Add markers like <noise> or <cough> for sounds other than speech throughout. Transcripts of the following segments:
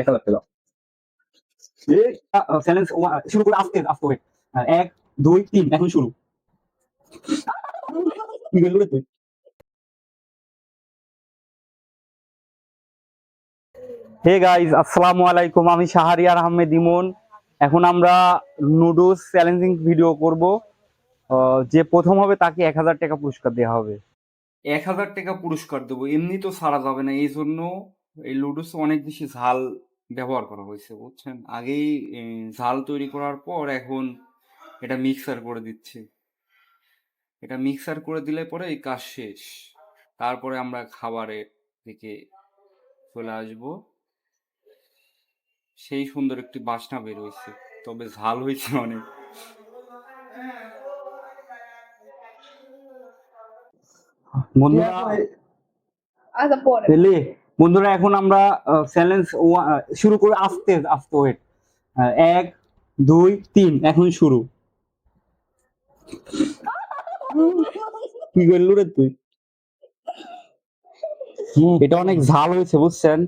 এক হাজার টাকা চ্যালেঞ্জ শুরু করে আস্তে আস্তে wait. এক দুই তিন এখন শুরু। কি গেল তুই? হে গাইজ আসসালামু আলাইকুম। আমি শাহরিয়ার আহমেদ ইমন। এখন আমরা নুডলস চ্যালেঞ্জিং ভিডিও করব। আহ, যে প্রথম হবে তাকে এক হাজার টাকা পুরস্কার দেওয়া হবে। এক হাজার টাকা পুরস্কার দেবো। এমনি তো সারা যাবে না এই জন্য এই লুডুস অনেক বেশি ঝাল ব্যবহার করা হয়েছে বুঝছেন? আগেই ঝাল তৈরি করার পর এখন এটা মিক্সার করে দিচ্ছে। এটা মিক্সার করে দিলে পরে এই কাজ শেষ। তারপরে আমরা খাবারের দিকে চলে আসব। সেই সুন্দর একটি বাসনা বের হয়েছে তবে ঝাল হয়েছে অনেক। বন্ধুরা আচ্ছা বন্ধুরা, এখন আমরা চ্যালেঞ্জ শুরু করে আস্তে আস্তে ওয়েট এক, দুই, তিন, এখন শুরু। কি করলু রে তুই? এটা অনেক ঝাল হয়েছে, বুঝছেন?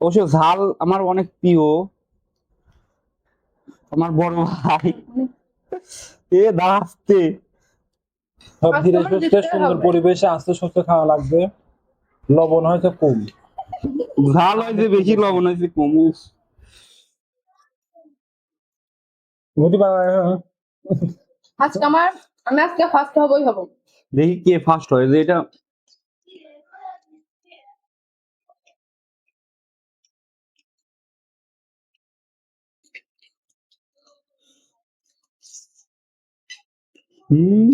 অবশ্য ঝাল আমার অনেক প্রিয়। আমার বড় ভাই। এ দাঁড়াচ্ছে সব ধীরে সুস্থে সুন্দর পরিবেশে আস্তে সুস্থ খাওয়া লাগবে। লবণ হয়তো কম। ঝাল হয়েছে বেশি লবণ হয়েছে কম। উফ। হতে আজকে আমার আমি আজকে ফার্স্ট হবই হব দেখি কে ফার্স্ট হয় যে এটা হুম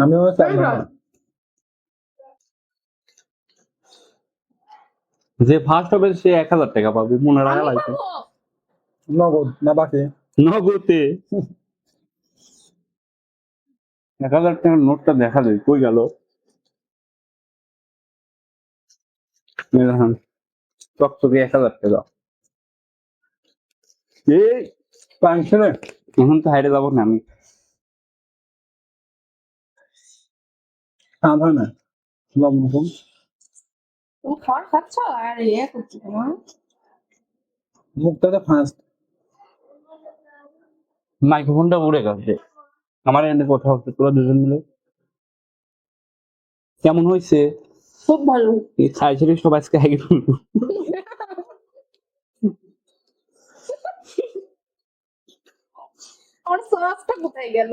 আমিও চাই যে ফার্স্ট হবে সে এক হাজার টাকা পাবে মনে রাখা লাগবে। নগদ না বাকি? নগদে? এক হাজার টাকার নোটটা দেখা যায় কই গেল? চকচকে এক হাজার টাকা। এই পাঁচশো এখন তো হাইরে যাব না আমি। না? লবণ তুমি খাবার খাচ্ছ? আর ইয়ে করছ মুখটা তো ফার্স্ট মাইক্রোফোনটা উড়ে গেছে। আমার এখানে কথা হচ্ছে তোরা দুজন মিলে। কেমন হয়েছে? খুব ভালো। এই খাইছিলি সবাই আজকে ফেলব আমার সসটা কোথায় গেল?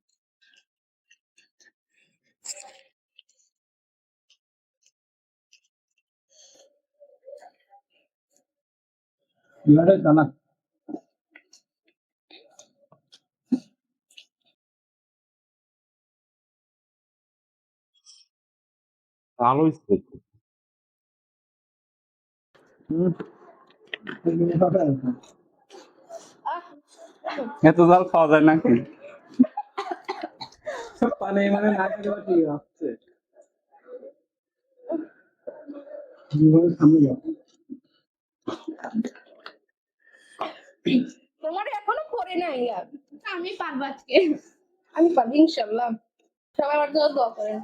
লড়ে জানা ভালো এত জাল খাওয়া যায় নাকি পানি মানে না খেলে কি হচ্ছে সামনে যাও তোমার এখনও পরে নাই আমি পারব আজকে। আমি পারব ইনশাল্লাহ সবাই আমার জন্য দোয়া করেন।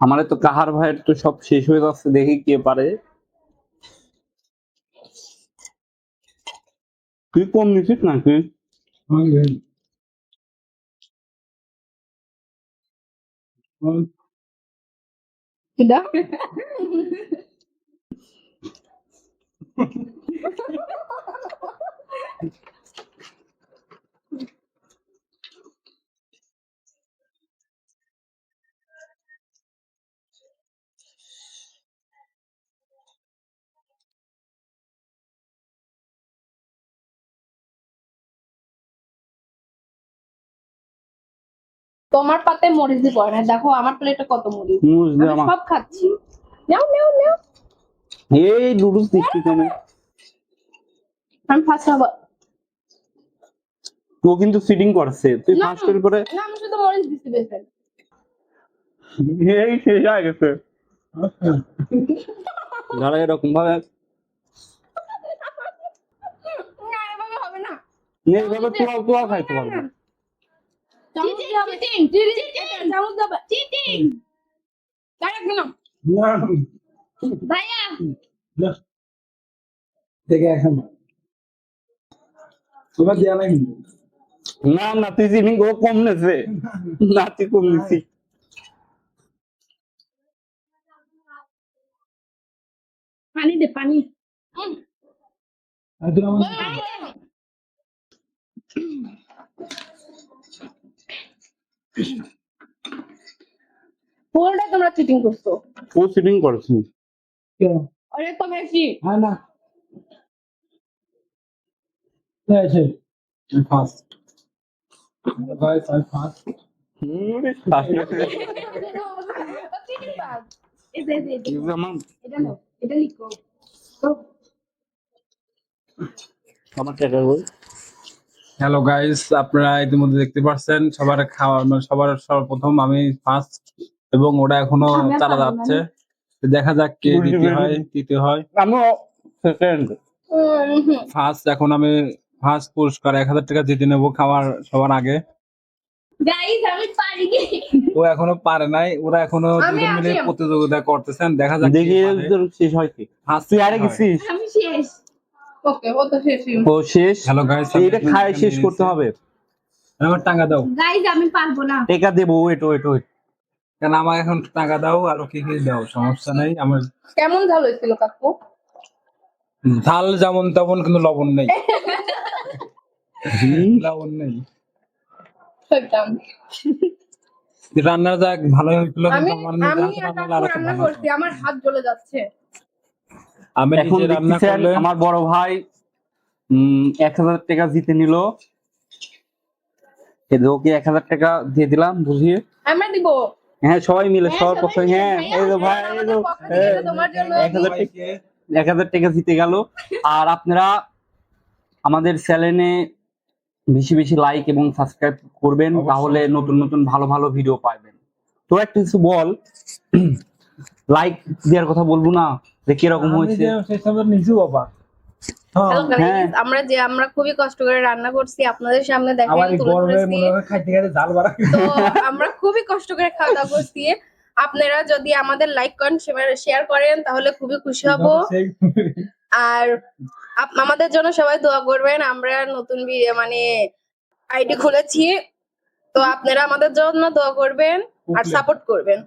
আমার তো কাহার ভাইয়ের তো সব শেষ হয়ে যাচ্ছে দেখি কে পারে। তুই কম নিছিস নাকি? দাও <laughs> তোমার পাতে মরিচ দিয়ে পড়ে না দেখো আমার প্লেটে কত মরিচ। সব খাচ্ছি। নাও নাও নাও। এই নুডলস দিচ্ছি তুমি আমি ফার্স্ট হব ও কিন্তু সিটিং করছে। তুই। ফার্স্ট করে করে না আমি শুধু মরিচ দিচ্ছি বেসন এই শেষ হয়ে গেছে। যারা এরকম ভাবে না এভাবে হবে না। এইভাবে পোলাও পোলাও খাইতে পারবে চামচ দিয়ে হবে। চিটিং চিটিং চামচ দেবে চিটিং। তারা কেন ভাইয়া। দেখে এখন। তোমার দেয়া নাই না না তুই চিনি ও কম নেছে। না তুই কম নিছি। পানি দে পানি। পুরোটা তোমরা চিটিং করছ। ও সিটিং করছে। দে দে দে। আমার এটা নাও এটা লিখো তো আমার টাকা বল হ্যালো গাইস আপনারা ইতিমধ্যে দেখতে পাচ্ছেন সবার খাওয়া মানে সবার সর্বপ্রথম আমি ফার্স্ট এবং ওটা এখনও চালা যাচ্ছে। দেখা যাক কে দ্বিতীয় হয়। তৃতীয় হয়। আমিও সেকেন্ড ফার্স্ট এখন আমি ফার্স্ট পুরস্কার এক হাজার টাকা জিতে নেব খাওয়ার সবার আগে। গাইস আমি পারি কি ও এখনও পারে নাই ওরা এখনও দুজন মিলে প্রতিযোগিতা করতেছেন দেখা যাক দেখি শেষ হয় কি? তুই আরে। গেছিস? আমি শেষ। ওকে ও তো শেষই ও শেষ? হ্যালো গাইস এটা খায় শেষ করতে হবে। আমার টাকা দাও। গাইস আমি পারব না। টেকা দেবো ওয়েট ওয়েট ওয়েট কেন আমার এখন টাকা দাও আর কি কি দাও সমস্যা নাই আমার কেমন ঝাল হয়েছিল কাকু? ঝাল যেমন তেমন কিন্তু লবণ নেই। লবণ নেই। রান্নার যাক ভালো হয়েছিল আমি আমার আমি হাতে রান্না করছি আমার জ্বলে যাচ্ছে। আমি এখন নিজে রান্না করলে আমার বড় ভাই উম এক হাজার টাকা জিতে নিল। এই ওকে এক হাজার টাকা দিয়ে দিলাম বুঝিয়ে। আমরা দিব। হ্যাঁ সবাই মিলে হ্যাঁ, সবার পক্ষে হ্যাঁ এই যে ভাই এই হ্যাঁ, তোমার জন্য এক হাজার টাকা এক হাজার টাকা জিতে গেল। আর আপনারা আমাদের চ্যানেলে বেশি বেশি লাইক এবং সাবস্ক্রাইব করবেন তাহলে নতুন নতুন ভালো ভালো ভিডিও পাবেন। তো একটা কিছু বল <clears throat> লাইক দেওয়ার কথা বলব না যে কীরকম হয়েছে? যে সেই সময় নিজেও অবাক হ্যাঁ, Hello guys, হ্যাঁ। আমরা যে আমরা খুবই কষ্ট করে রান্না করছি আপনাদের সামনে দেখেন হয় তো আমরা খুবই কষ্ট করে খাওয়া দাওয়া করছি। আপনারা যদি আমাদের লাইক করেন শেয়ার করেন তাহলে খুবই খুশি হব। আর আমাদের জন্য সবাই দোয়া করবেন। আমরা নতুন মানে আইডি খুলেছি। তো আপনারা আমাদের জন্য দোয়া করবেন আর সাপোর্ট করবেন।